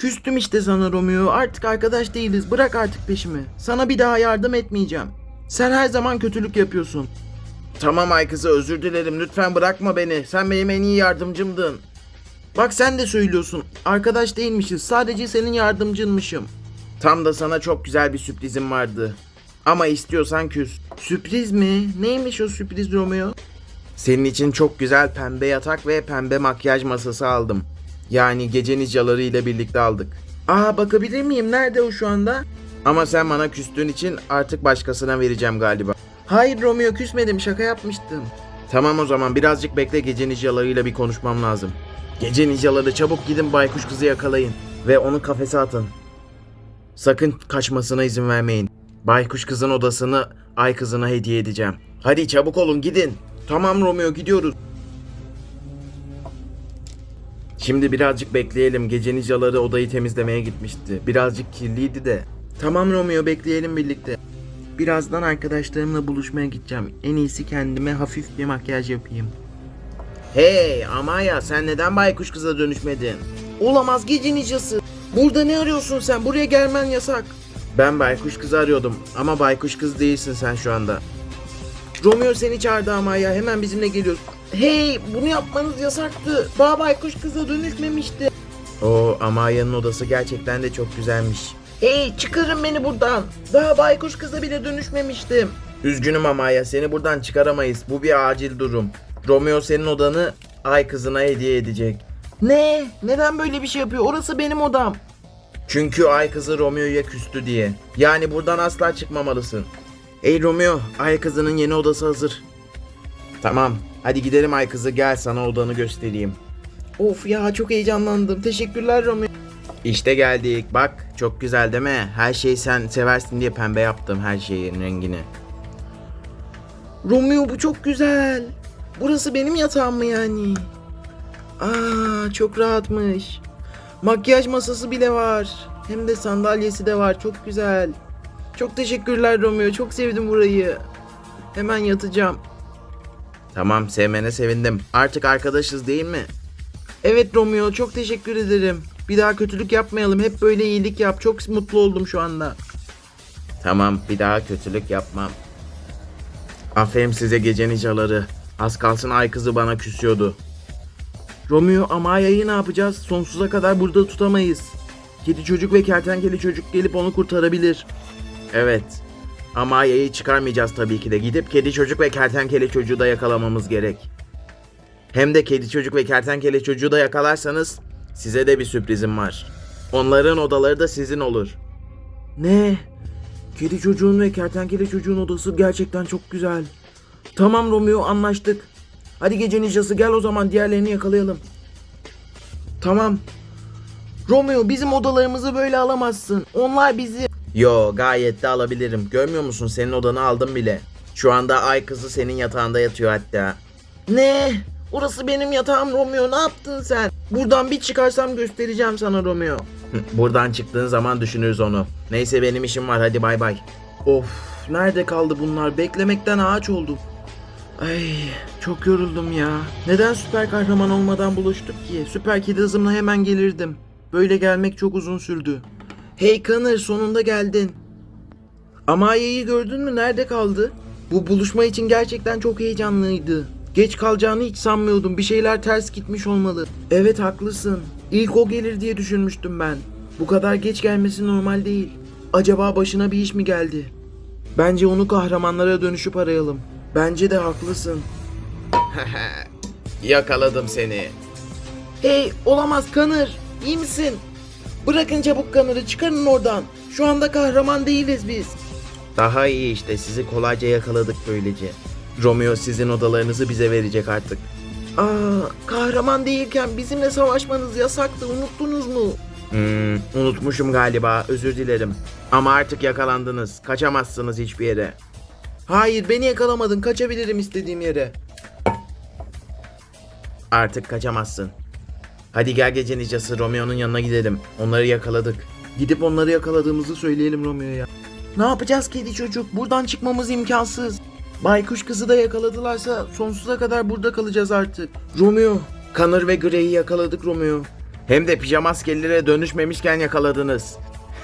Küstüm işte sana Romeo. Artık arkadaş değiliz. Bırak artık peşimi. Sana bir daha yardım etmeyeceğim. Sen her zaman kötülük yapıyorsun. Tamam ay kızı özür dilerim. Lütfen bırakma beni. Sen benim en iyi yardımcımdın. Bak sen de söylüyorsun. Arkadaş değilmişiz. Sadece senin yardımcınmışım. Tam da sana çok güzel bir sürprizim vardı. Ama istiyorsan küs. Sürpriz mi? Neymiş o sürpriz Romeo? Senin için çok güzel pembe yatak ve pembe makyaj masası aldım. Yani gece nicyaları ile birlikte aldık. Aa bakabilir miyim? Nerede o şu anda? Ama sen bana küstüğün için artık başkasına vereceğim galiba. Hayır Romeo küsmedim şaka yapmıştım. Tamam o zaman birazcık bekle gece nicyalarıyla bir konuşmam lazım. Gece nicyaları çabuk gidin baykuş kızı yakalayın ve onu kafese atın. Sakın kaçmasına izin vermeyin. Baykuş kızın odasını ay kızına hediye edeceğim. Hadi çabuk olun gidin. Tamam Romeo gidiyoruz. Şimdi birazcık bekleyelim. Gece nicyaları odayı temizlemeye gitmişti. Birazcık kirliydi de. Tamam Romeo bekleyelim birlikte. Birazdan arkadaşlarımla buluşmaya gideceğim. En iyisi kendime hafif bir makyaj yapayım. Hey Amaya sen neden baykuş kıza dönüşmedin? Olamaz gece nicası. Burada ne arıyorsun sen? Buraya gelmen yasak. Ben baykuş kızı arıyordum ama baykuş kız değilsin sen şu anda. Romeo seni çağırdı Amaya hemen bizimle geliyor. Hey bunu yapmanız yasaktı. Daha baykuş kıza dönüşmemişti. O Amaya'nın odası gerçekten de çok güzelmiş. Hey çıkarın beni buradan. Daha baykuş kıza bile dönüşmemiştim. Üzgünüm Amaya seni buradan çıkaramayız. Bu bir acil durum. Romeo senin odanı ay kızına hediye edecek. Ne? Neden böyle bir şey yapıyor? Orası benim odam. Çünkü ay kızı Romeo'ya küstü diye. Yani buradan asla çıkmamalısın. Ey Romeo, ay kızının yeni odası hazır. Tamam, hadi gidelim ay kızı gel sana odanı göstereyim. Of ya çok heyecanlandım. Teşekkürler Romeo. İşte geldik. Bak çok güzel değil mi? Her şeyi sen seversin diye pembe yaptım her şeyin rengini. Romeo bu çok güzel. Burası benim yatağım mı yani? Aa çok rahatmış. Makyaj masası bile var. Hem de sandalyesi de var. Çok güzel. Çok teşekkürler Romeo. Çok sevdim burayı. Hemen yatacağım. Tamam sevmene sevindim. Artık arkadaşız değil mi? Evet Romeo çok teşekkür ederim. Bir daha kötülük yapmayalım. Hep böyle iyilik yap. Çok mutlu oldum şu anda. Tamam bir daha kötülük yapmam. Aferin size gece nicaları. Az kalsın ay kızı bana küsüyordu. Romeo Amaya'yı ne yapacağız? Sonsuza kadar burada tutamayız. Kedi çocuk ve kertenkele çocuk gelip onu kurtarabilir. Evet. Amaya'yı çıkarmayacağız tabii ki de. Gidip kedi çocuk ve kertenkele çocuğu da yakalamamız gerek. Hem de kedi çocuk ve kertenkele çocuğu da yakalarsanız size de bir sürprizim var. Onların odaları da sizin olur. Ne? Kedi çocuğun ve kertenkele çocuğun odası gerçekten çok güzel. Tamam Romeo anlaştık. Hadi gece nicası gel o zaman diğerlerini yakalayalım. Tamam. Romeo bizim odalarımızı böyle alamazsın. Onlar bizi... Yo gayet de alabilirim. Görmüyor musun senin odanı aldım bile. Şu anda ay kızı senin yatağında yatıyor hatta. Ne? Orası benim yatağım Romeo ne yaptın sen? Buradan bir çıkarsam göstereceğim sana Romeo. Buradan çıktığın zaman düşünürüz onu. Neyse benim işim var hadi bay bay. Of nerede kaldı bunlar? Beklemekten ağaç oldum. Ay çok yoruldum ya. Neden süper kahraman olmadan buluştuk ki? Süper kedi hızımla hemen gelirdim. Böyle gelmek çok uzun sürdü. Hey Connor sonunda geldin. Amaya'yı gördün mü? Nerede kaldı? Bu buluşma için gerçekten çok heyecanlıydı. Geç kalacağını hiç sanmıyordum. Bir şeyler ters gitmiş olmalı. Evet haklısın. İlk o gelir diye düşünmüştüm ben. Bu kadar geç gelmesi normal değil. Acaba başına bir iş mi geldi? Bence onu kahramanlara dönüşüp arayalım. Bence de haklısın. Yakaladım seni. Hey olamaz Kanır. İyi misin? Bırakın çabuk Kanır'ı çıkarın oradan. Şu anda kahraman değiliz biz. Daha iyi işte sizi kolayca yakaladık böylece. Romeo sizin odalarınızı bize verecek artık. Aa, kahraman değilken bizimle savaşmanız yasaktı unuttunuz mu? Hmm, unutmuşum galiba özür dilerim. Ama artık yakalandınız. Kaçamazsınız hiçbir yere. Hayır beni yakalamadın kaçabilirim istediğim yere. Artık kaçamazsın. Hadi gel gece nicası Romeo'nun yanına gidelim. Onları yakaladık. Gidip onları yakaladığımızı söyleyelim Romeo'ya. Ne yapacağız kedi çocuk? Buradan çıkmamız imkansız. Baykuş kızı da yakaladılarsa sonsuza kadar burada kalacağız artık. Romeo, Connor ve Grey'i yakaladık Romeo. Hem de pijama askerlere dönüşmemişken yakaladınız.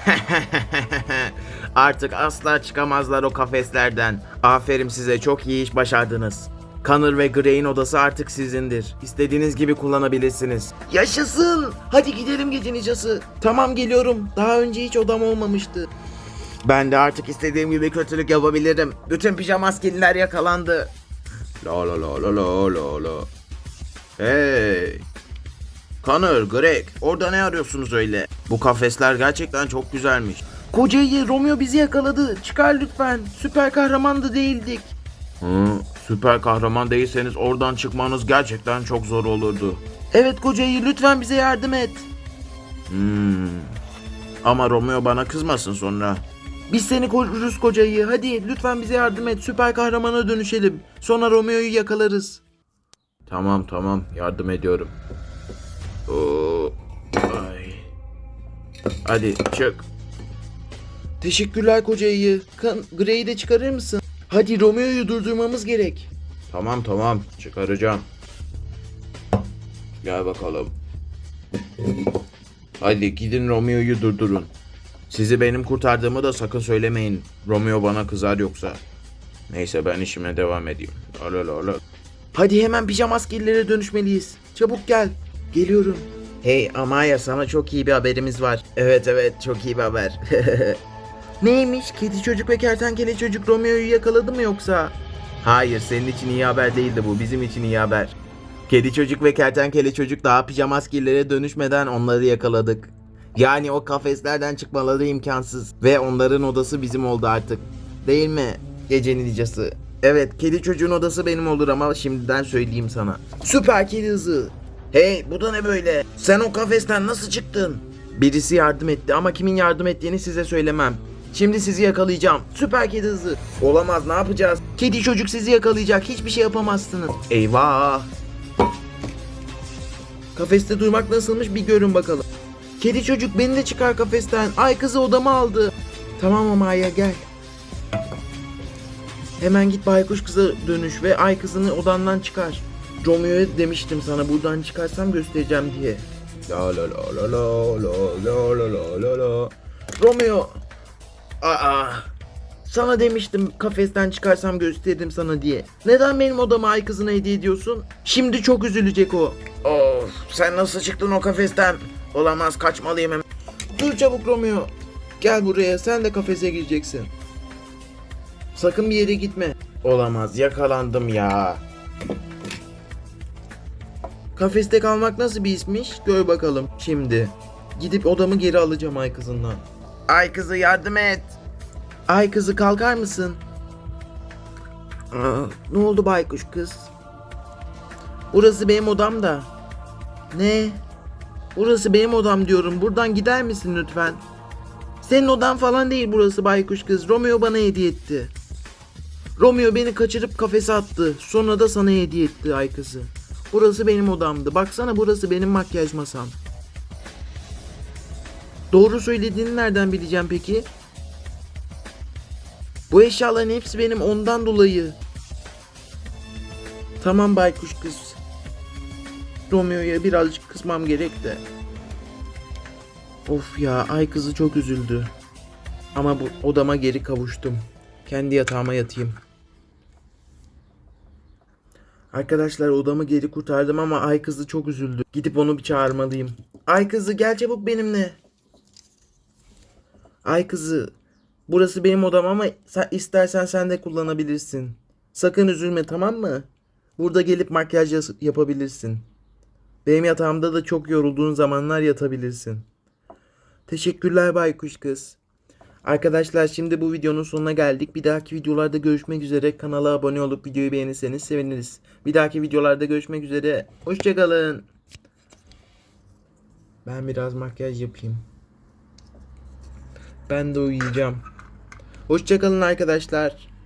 Artık asla çıkamazlar o kafeslerden. Aferin size çok iyi iş başardınız. Connor ve Gray'in odası artık sizindir. İstediğiniz gibi kullanabilirsiniz. Yaşasın! Hadi gidelim gece nicası. Tamam geliyorum. Daha önce hiç odam olmamıştı. Ben de artık istediğim gibi kötülük yapabilirim. Bütün pijama askeriler yakalandı. La la la la la la la. Hey! Connor, Greg, orada ne arıyorsunuz öyle? Bu kafesler gerçekten çok güzelmiş. Kocayı Romeo bizi yakaladı. Çıkar lütfen. Süper kahraman da değildik. Hı, süper kahraman değilseniz oradan çıkmanız gerçekten çok zor olurdu. Evet kocayı lütfen bize yardım et. Hmm. Ama Romeo bana kızmasın sonra. Biz seni koruruz kocayı. Hadi lütfen bize yardım et. Süper kahramana dönüşelim. Sonra Romeo'yu yakalarız. Tamam tamam yardım ediyorum. Oo, ay. Hadi çık. Teşekkürler kocayı. Grey'i de çıkarır mısın? Hadi Romeo'yu durdurmamız gerek. Tamam tamam çıkaracağım. Gel bakalım. Hadi gidin Romeo'yu durdurun. Sizi benim kurtardığımı da sakın söylemeyin. Romeo bana kızar yoksa. Neyse ben işime devam edeyim. Ala la la. Hadi hemen pijama askerlere dönüşmeliyiz. Çabuk gel. Geliyorum. Hey Amaya sana çok iyi bir haberimiz var. Evet evet çok iyi bir haber. Neymiş? Kedi çocuk ve kertenkele çocuk Romeo'yu yakaladı mı yoksa? Hayır senin için iyi haber değildi bu bizim için iyi haber. Kedi çocuk ve kertenkele çocuk daha pijama askerlere dönüşmeden onları yakaladık. Yani o kafeslerden çıkmaları imkansız. Ve onların odası bizim oldu artık. Değil mi? Gecenin nicası. Evet kedi çocuğun odası benim olur ama şimdiden söyleyeyim sana. Süper kedi hızı. Hey bu da ne böyle? Sen o kafesten nasıl çıktın? Birisi yardım etti ama kimin yardım ettiğini size söylemem. Şimdi sizi yakalayacağım. Süper kedi hızı. Olamaz ne yapacağız? Kedi çocuk sizi yakalayacak. Hiçbir şey yapamazsınız. Eyvah. Kafeste durmak nasılmış bir görün bakalım. Kedi çocuk beni de çıkar kafesten. Ay kızı odama aldı. Tamam ama Aya gel. Hemen git baykuş kıza dönüş ve ay kızını odandan çıkar. Romeo'ya demiştim sana buradan çıkarsam göstereceğim diye. La la la la la la la la la la. Romeo. Aa. Sana demiştim kafesten çıkarsam gösteririm sana diye. Neden benim odama ay kızına hediye ediyorsun? Şimdi çok üzülecek o. Of sen nasıl çıktın o kafesten? Olamaz kaçmalıyım hemen. Dur çabuk Romeo. Gel buraya sen de kafese gireceksin. Sakın bir yere gitme. Olamaz yakalandım ya. Kafeste kalmak nasıl bir ismiş? Gör bakalım şimdi. Gidip odamı geri alacağım ay kızından. Ay kızı yardım et. Ay kızı kalkar mısın? Aa, ne oldu baykuş kız? Burası benim odam da. Ne? Burası benim odam diyorum. Buradan gider misin lütfen? Senin odan falan değil burası baykuş kız. Romeo bana hediye etti. Romeo beni kaçırıp kafese attı. Sonra da sana hediye etti ay kızı. Burası benim odamdı. Baksana burası benim makyaj masam. Doğru söylediğini nereden bileceğim peki? Bu eşyaların hepsi benim ondan dolayı. Tamam baykuş kız. Romeo'ya birazcık kızmam gerek de. Of ya ay kızı çok üzüldü. Ama bu odama geri kavuştum. Kendi yatağıma yatayım. Arkadaşlar odamı geri kurtardım ama ay kızı çok üzüldü. Gidip onu bir çağırmalıyım. Ay kızı gel çabuk benimle. Ay kızı burası benim odam ama sen istersen sen de kullanabilirsin. Sakın üzülme tamam mı? Burada gelip makyaj yapabilirsin. Benim yatağımda da çok yorulduğun zamanlar yatabilirsin. Teşekkürler baykuş kız. Arkadaşlar şimdi bu videonun sonuna geldik. Bir dahaki videolarda görüşmek üzere. Kanala abone olup videoyu beğenirseniz seviniriz. Bir dahaki videolarda görüşmek üzere. Hoşçakalın. Ben biraz makyaj yapayım. Ben de uyuyacağım. Hoşçakalın arkadaşlar.